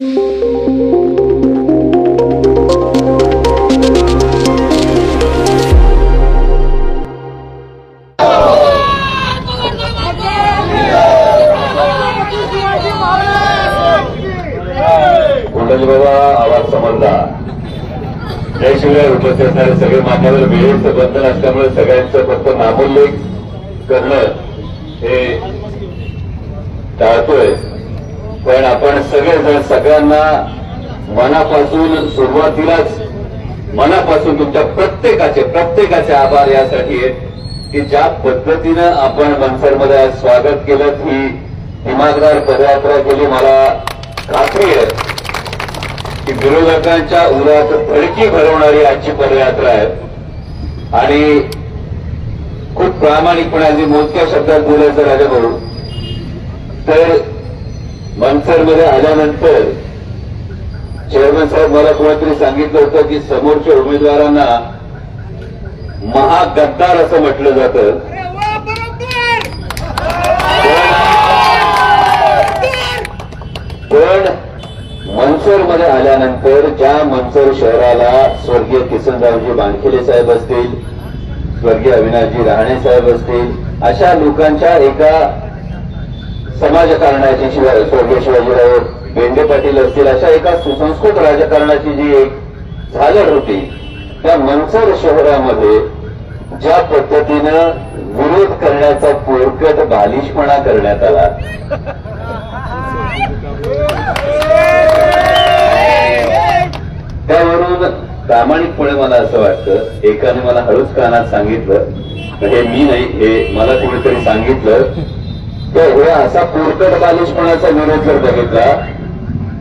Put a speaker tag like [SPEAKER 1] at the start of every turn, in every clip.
[SPEAKER 1] कुंडली बाबा आवाज समजला. याशिवाय उपस्थित असणारे सगळे मान्यवर वेळेचं बंधन असल्यामुळे सगळ्यांचं फक्त नामोल्लेख करणं हे टाळतोय. पण आपण सगळेजण सगळ्यांना मनापासून सुरुवातीलाच मनापासून तुमच्या प्रत्येकाचे प्रत्येकाचे आभार यासाठी आहेत की ज्या पद्धतीनं आपण मनसरमध्ये स्वागत केलं ही दिमागदार पदयात्रा केली मला खात्री आहे. की विरोधकांच्या उरात धडकी भरवणारी आजची पदयात्रा आहे. आणि खूप प्रामाणिकपणे अगदी मोजक्या शब्दात बोलायचं राजा भाऊ तर मनसरमध्ये आल्यानंतर चेअरमन साहेब मला कोणीतरी सांगितलं होतं की समोरच्या उमेदवारांना महागद्दार असं म्हटलं जातं.
[SPEAKER 2] पण मनसरमध्ये
[SPEAKER 1] पण मनसरमध्ये आल्यानंतर ज्या मनसर शहराला स्वर्गीय किसनरावजी बांधखेले साहेब असतील स्वर्गीय अविनाशजी राहणे साहेब असतील अशा लोकांच्या एका समाजकारणाची शिवाय स्वर्गीय शिवाजीराव बेंडे पाटील असतील अशा एका सुसंस्कृत राजकारणाची जी एक झालर होती त्या मनसर शहरामध्ये ज्या पद्धतीनं विरोध करण्याचा पोरकट बालिशपणा करण्यात आला. त्यावरून प्रामाणिकपणे मला असं वाटतं एकाने मला हळूच कानात सांगितलं हे मी नाही हे मला कोणीतरी सांगितलं तर हे असा पोरकट बालिशपणाचा विरोध जर बघितला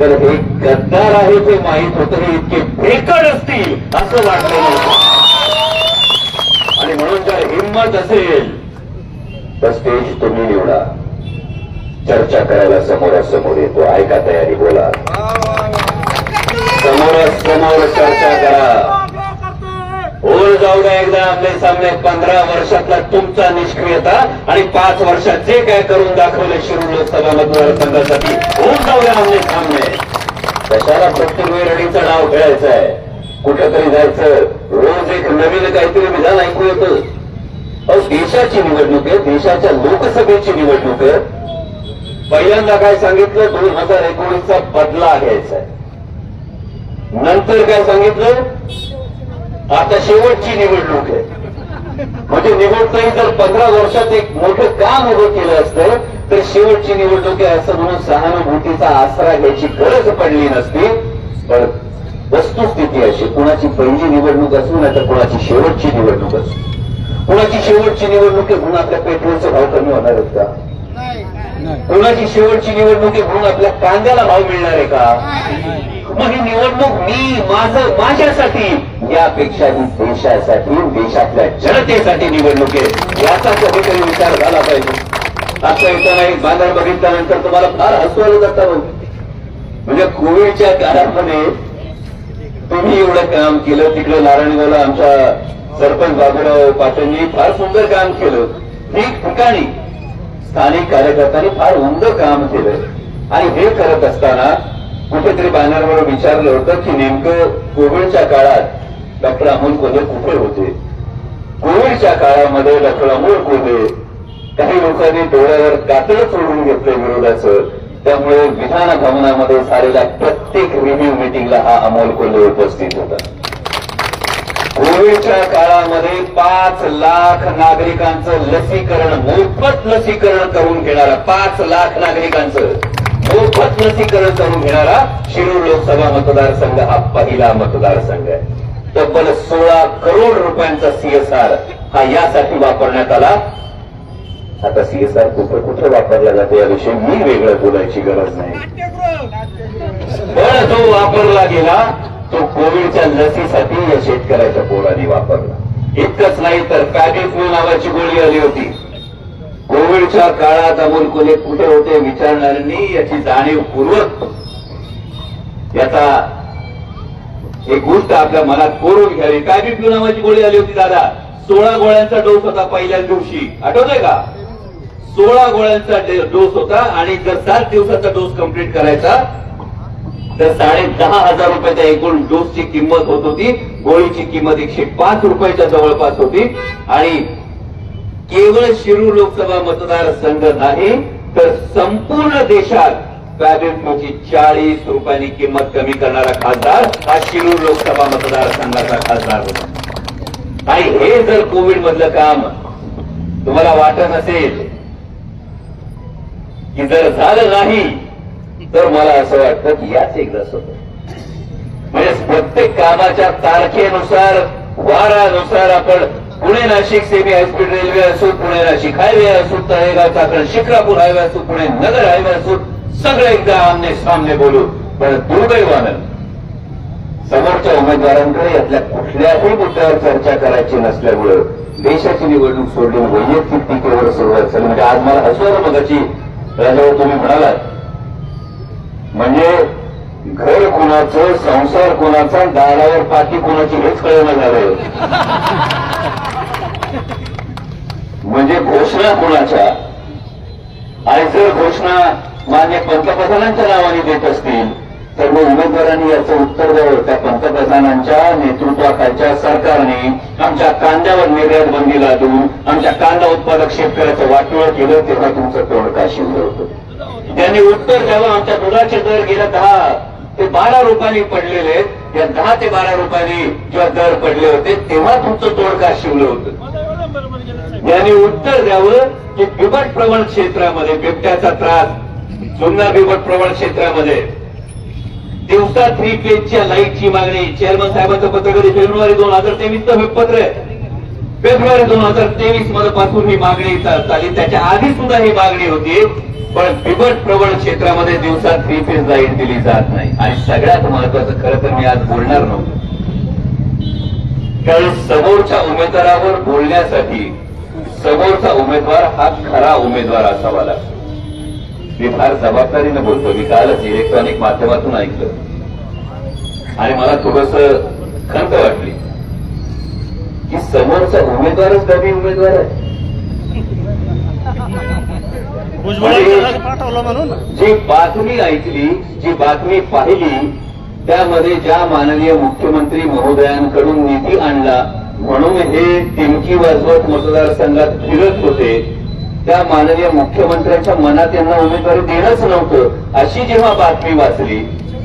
[SPEAKER 1] तर हे गद्दार आहे ते माहीत होतं हे इतके फेकड असतील असं वाटलं नव्हतं. आणि म्हणून जर हिंमत असेल तर स्टेज तुम्ही निवडा. चर्चा करायला समोरासमोर येतो ऐका तयारी बोला. समोरासमोर चर्चा जाऊ द्या एकदा आपले सामने पंधरा वर्षातला तुमचा निष्क्रियता आणि पाच वर्षात जे काय करून दाखवले शिरूर लोकसभा मतदारसंघासाठी होऊन जाऊ द्या आमने सामने. कशाला प्रत्येक वेळ रडीचं नाव खेळायचं आहे? कुठेतरी जायचं. रोज एक नवीन काहीतरी विधान ऐकू येतं. अहो देशाची निवडणूक आहे देशाच्या लोकसभेची निवडणूक आहे. पहिल्यांदा काय सांगितलं? दोन हजार एकोणीसचा बदला घ्यायचा आहे. नंतर काय सांगितलं? आता शेवटची निवडणूक आहे. म्हणजे निवडताही जर पंधरा वर्षात एक मोठं काम उभं केलं असतं तर शेवटची निवडणूक आहे असं म्हणून सहानुभूतीचा आसरा घ्यायची गरज पडली नसती. पण वस्तुस्थिती अशी कुणाची पहिली निवडणूक असू नाही तर कुणाची शेवटची निवडणूक असू. कुणाची शेवटची निवडणूक आहे म्हणून आपल्या पेट्रोलचे भाव कमी होणार आहेत का? कुणाची शेवटची निवडणूक आहे म्हणून आपल्या कांद्याला भाव मिळणार आहे का? मग ही निवडणूक मी माझं माझ्यासाठी यापेक्षा ही देशासाठी देशातल्या जनतेसाठी निवडणूक आहे. याचा कधीतरी विचार झाला पाहिजे. आता येताना एक बाजार बघितल्यानंतर तुम्हाला फार हसू जातं म्हणजे कोविडच्या काळामध्ये तुम्ही एवढं काम केलं तिकडे नारायणगावला आमच्या सरपंच बाबूराव पाटीलनी फार सुंदर काम केलं. ठिकठिकाणी स्थानिक कार्यकर्त्यांनी फार उमद काम केलं. आणि हे करत असताना कुठेतरी बॅनरवर विचारलं होतं की नेमकं कोविडच्या काळात डॉक्टर अमोल कोल्हे कुठे होते? कोविडच्या काळामध्ये डॉक्टर अमोल कोल्हे काही लोकांनी डोळ्यावर कातळ सोडून घेतलं विरोधाचं. त्यामुळे विधान भवनामध्ये झालेल्या प्रत्येक रिव्ह्यू मिटिंगला हा अमोल कोल्हे उपस्थित होता. कोविडच्या काळामध्ये पाच लाख नागरिकांचं लसीकरण मोफत लसीकरण करून घेणारा पाच लाख नागरिकांचं. मोफत लसीकरण करून घेणारा शिरूर लोकसभा मतदारसंघ हा पहिला मतदारसंघ आहे. तब्बल सोळा करोड रुपयांचा सीएसआर हा यासाठी वापरण्यात आला. आता सीएसआर कुठं कुठं वापरला जातो याविषयी मी वेगळं बोलायची गरज नाही. पण जो वापरला गेला. तो कोविडच्या लसीसाठी या शेतकऱ्याच्या पोराने वापरला. इतकंच नाही तर पॅडिफ्लू नावाची गोळी आली होती. कोविडच्या काळात अमोल कोले कुठे होते विचारणाऱ्यांनी याची जाणीवपूर्वक याचा एक गोष्ट आपल्या मनात कोरून घ्यावी. पॅडिफ्लू नावाची गोळी आली होती दादा? सोळा गोळ्यांचा डोस होता पहिल्याच दिवशी. आठवतंय का? सोळा गोळ्यांचा डोस होता आणि जर सात दिवसाचा डोस कंप्लीट करायचा तर साडे दहा हजार रुपयाच्या एकूण डोसची किंमत होत होती. गोळीची किंमत एकशे पाच रुपयाच्या जवळपास होती. आणि केवळ शिरूर लोकसभा मतदारसंघात नाही तर संपूर्ण देशात फॅब्रिकची म्हणजे चाळीस रुपयांनी किंमत कमी करणारा खासदार हा शिरूर लोकसभा मतदारसंघाचा खासदार होता. आणि हे जर कोविड मधलं काम तुम्हाला वाटत असेल की जर झालं नाही तर मला असं वाटतं की याच एकदा होतं. म्हणजे प्रत्येक कामाच्या तारखेनुसार वारानुसार आपण Pune Nashik semi high speed railway असो पुणे नाशिक हायवे असो तळेगाव चाकण शिक्रापूर हायवे असो पुणे नगर हायवे असो सगळे एकदा आमने सामने बोलू पण दुर्दैवानं समोरच्या उमेदवारांकडे यातल्या कुठल्याही मुद्द्यावर चर्चा करायची नसल्यामुळं देशाची निवडणूक सोडून वैयक्तिक टीकेवर सुरुवात झाली. म्हणजे आज मला हसवलं मगाची राजावर तुम्ही म्हणालात. म्हणजे घर कोणाचं संसार कोणाचा दारावर पाठी कोणाची हेच कळणं झालंय. म्हणजे घोषणा कोणाच्या? आणि जर घोषणा मान्य पंतप्रधानांच्या नावाने देत असतील तर मग उमेदवारांनी याचं उत्तर द्यावं. त्या पंतप्रधानांच्या नेतृत्वाखालच्या सरकारने आमच्या कांद्यावर निर्यात बंदी लादून आमच्या कांदा उत्पादक शेतकऱ्याचं वाटोळ केलं तेव्हा तुमचं तोंड शिवलं होतं. त्यांनी उत्तर द्यावं. आमच्या दुधाचे दर गेल्या दहा ते बारा रुपयांनी पडलेले आहेत. या दहा ते बारा रुपयांनी जेव्हा दर पडले होते तेव्हा तुमचं तोंड का शिवलं होतं? यांनी उत्तर द्यावं की बिबट प्रवण क्षेत्रामध्ये बिबट्याचा त्रास जुन्नर बिबट प्रवण क्षेत्रामध्ये. दिवसा थ्री पेजच्या लाईटची मागणी चेअरमन साहेबांचं पत्र कधी फेब्रुवारी दोन हजार तेवीस हे पत्र आहे. फेब्रुवारी दोन हजार तेवीसमध्ये पासून ही मागणी चालली त्याच्या आधी सुद्धा ही मागणी होती. पण बिबट प्रबळ क्षेत्रामध्ये दिवसात थ्री फेज लाइट दिली जात नाही. आणि सगळ्यात महत्वाचं खरं तर मी आज बोलणार नव्हतो. कारण समोरच्या उमेदवारावर बोलण्यासाठी समोरचा उमेदवार हा खरा उमेदवार असावा लागतो. मी फार जबाबदारीनं बोलतो. मी कालच इलेक्ट्रॉनिक माध्यमातून ऐकलं. आणि मला थोडस खंत वाटली की समोरचा उमेदवारच कमी उमेदवार आहे.
[SPEAKER 2] भुजबळांना पाठवलं म्हणून.
[SPEAKER 1] जी बातमी ऐकली जी बातमी पाहिली त्यामध्ये ज्या माननीय मुख्यमंत्री महोदयांकडून निधी आणला म्हणून हे टिमकी वाजवत मतदारसंघात फिरत होते. त्या माननीय मुख्यमंत्र्यांच्या मनात यांना उमेदवारी देणंच नव्हतं अशी जेव्हा बातमी वाचली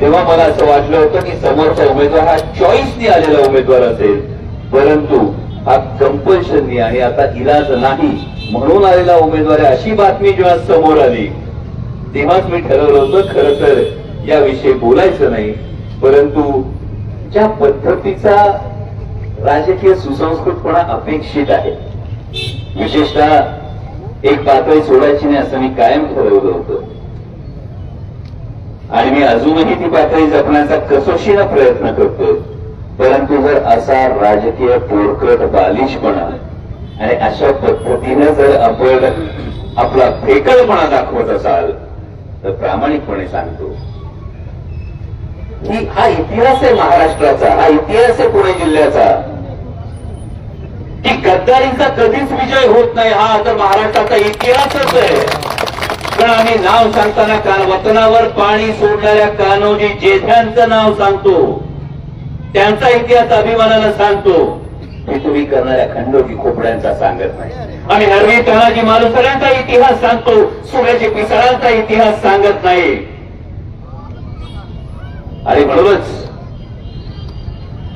[SPEAKER 1] तेव्हा मला असं वाटलं होतं की समोरचा उमेदवार हा चॉईसनी आलेला उमेदवार असेल. परंतु हा कंपल्शननी आणि आता इलाज नाही. म्हणून आलेला उमेदवार अशी बातमी जेव्हा समोर आली तेव्हाच मी ठरवलं होतं खर तर याविषयी बोलायचं नाही. परंतु ज्या पद्धतीचा राजकीय सुसंस्कृतपणा अपेक्षित आहे विशेषतः एक पातळी सोडायची नाही असं मी कायम ठरवलं होतं. आणि मी अजूनही ती पातळी जपण्याचा कसोशीनं प्रयत्न करतो परंतु जर असा राजकीय पोरकट बालिशपणा आणि अशा पद्धतीनं जर आपण आपला फेकळपणा दाखवत असाल तर प्रामाणिकपणे सांगतो. की हा इतिहास आहे महाराष्ट्राचा हा इतिहास आहे पुणे जिल्ह्याचा. की गद्दारीचा कधीच विजय होत नाही हा तर महाराष्ट्राचा इतिहासच आहे. पण आम्ही नाव सांगताना काल वतनावर पाणी सोडणाऱ्या कान्होजी जेठ्यांचं नाव सांगतो. त्यांचा इतिहास अभिमानानं सांगतो हे तुम्ही करणाऱ्या खंडोजी खोपड्यांचा सांगत नाही. आम्ही हरवी तानाजी मालुसरांचा इतिहास सांगतो सूर्याजी पिसाळांचा इतिहास सांगत नाही. आणि म्हणूनच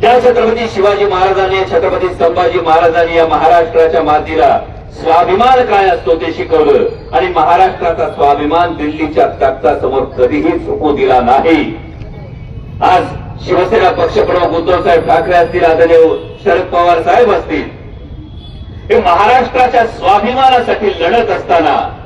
[SPEAKER 1] त्या छत्रपती शिवाजी महाराजांनी छत्रपती संभाजी महाराजांनी या महाराष्ट्राच्या मातीला स्वाभिमान काय असतो ते शिकवलं. आणि महाराष्ट्राचा स्वाभिमान दिल्लीच्या तख्तासमोर कधीही झुकू दिला नाही. आज शिवसेना पक्षप्रमुख उद्धवसाहेब ठाकरे असतील आदरणीय शरद पवार साहेब असतील. हे महाराष्ट्राच्या स्वाभिमानासाठी लढत असताना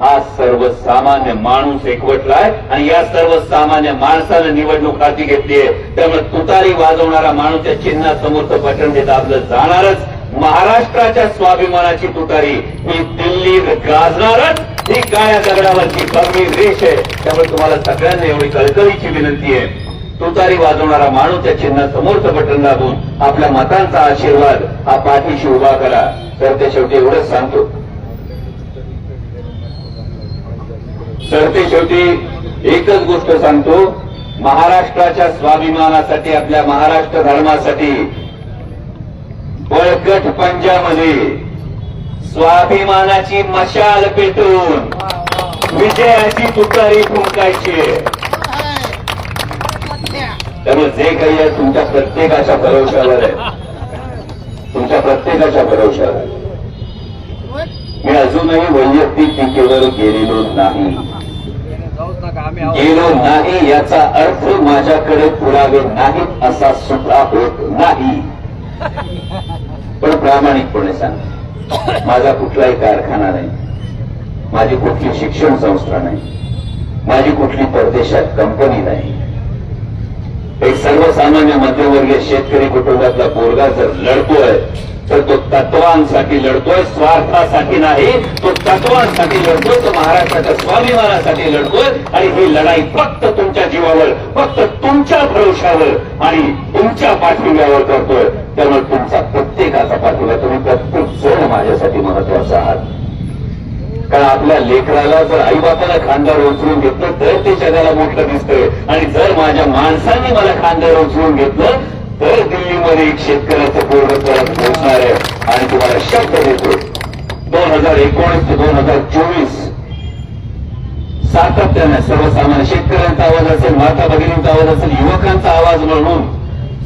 [SPEAKER 1] हा सर्वसामान्य माणूस एकवटलाय आणि या सर्वसामान्य माणसानं निवडणूक हाती घेतलीये त्यामुळे तुतारी वाजवणारा माणूस या चिन्हासमोरचं पटण देत आपलं जाणारच. महाराष्ट्राच्या स्वाभिमानाची तुतारी. ही दिल्लीत गाजणारच. ही काळ्या दगडावरची कमी रेष आहे. त्यामुळे तुम्हाला सगळ्यांना एवढी कळकळीची विनंती आहे. तुतारी वाजवणारा माणूस त्या चिन्ह चिन्हासमोरचं बटन दाबून आपल्या मतांचा आशीर्वाद हा पाठीशी उभा करा. तर ते शेवटी एवढंच सांगतो. तर ते शेवटी एकच गोष्ट सांगतो. महाराष्ट्राच्या स्वाभिमानासाठी आपल्या महाराष्ट्र धर्मासाठी बळकट पंजामध्ये स्वाभिमानाची मशाल पेटून विजयाची तुतारी फुंकायची. त्यामुळे जे काही आहे तुमच्या प्रत्येकाच्या भरोशावर आहे. तुमच्या प्रत्येकाच्या भरोशावर आहे. मी अजूनही वैयक्तिक टीकेवर गेलेलो नाही. गेलो नाही याचा अर्थ माझ्याकडे पुरावे नाहीत असा सुद्धा होत नाही. पण प्रामाणिकपणे सांग माझा कुठलाही कारखाना नाही. माझी कुठली शिक्षण संस्था नाही. माझी कुठली परदेशात कंपनी नाही. एक सर्वसामान्य मध्यमवर्गीय शेतकरी कुटुंबातला पोरगा जर लढतोय तर तो तत्वांसाठी लढतोय स्वार्थासाठी नाही तो तत्वांसाठी लढतोय तो महाराष्ट्राच्या स्वाभिमानासाठी लढतोय आणि ही लढाई फक्त तुमच्या जीवावर फक्त तुमच्या भरोशावर आणि तुमच्या पाठिंब्यावर करतोय. त्यामुळे तुमचा प्रत्येक लेकराला जर आईबापाला खांद्यावर उचलून घेतलं तर ते जगाला मोठं दिसतंय. आणि जर माझ्या माणसांनी मला खांद्यावर उचलून घेतलं तर दिल्लीमध्ये एक शेतकऱ्याचं पोरग परत पोहोचणार आहे. आणि तुम्हाला शब्द देतो दोन हजार एकोणीस ते दोन हजार चोवीस सातत्याने सर्वसामान्य शेतकऱ्यांचा आवाज असेल माता भगिनींचा आवाज असेल युवकांचा आवाज म्हणून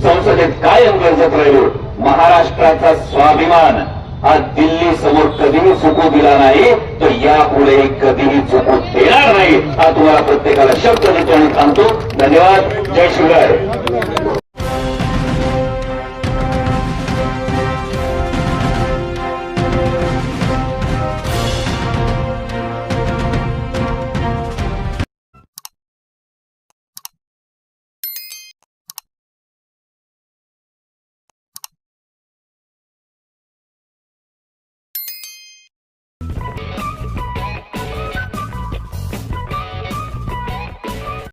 [SPEAKER 1] संसदेत कायम गरजत राहिलो. महाराष्ट्राचा स्वाभिमान हा दिल्ली समोर कधीही चुकू दिला नाही तर यापुढे कधीही चुकू देणार नाही. हा तुम्हाला प्रत्येकाला शब्द देतो आणि थांबतो धन्यवाद. जय शिवराय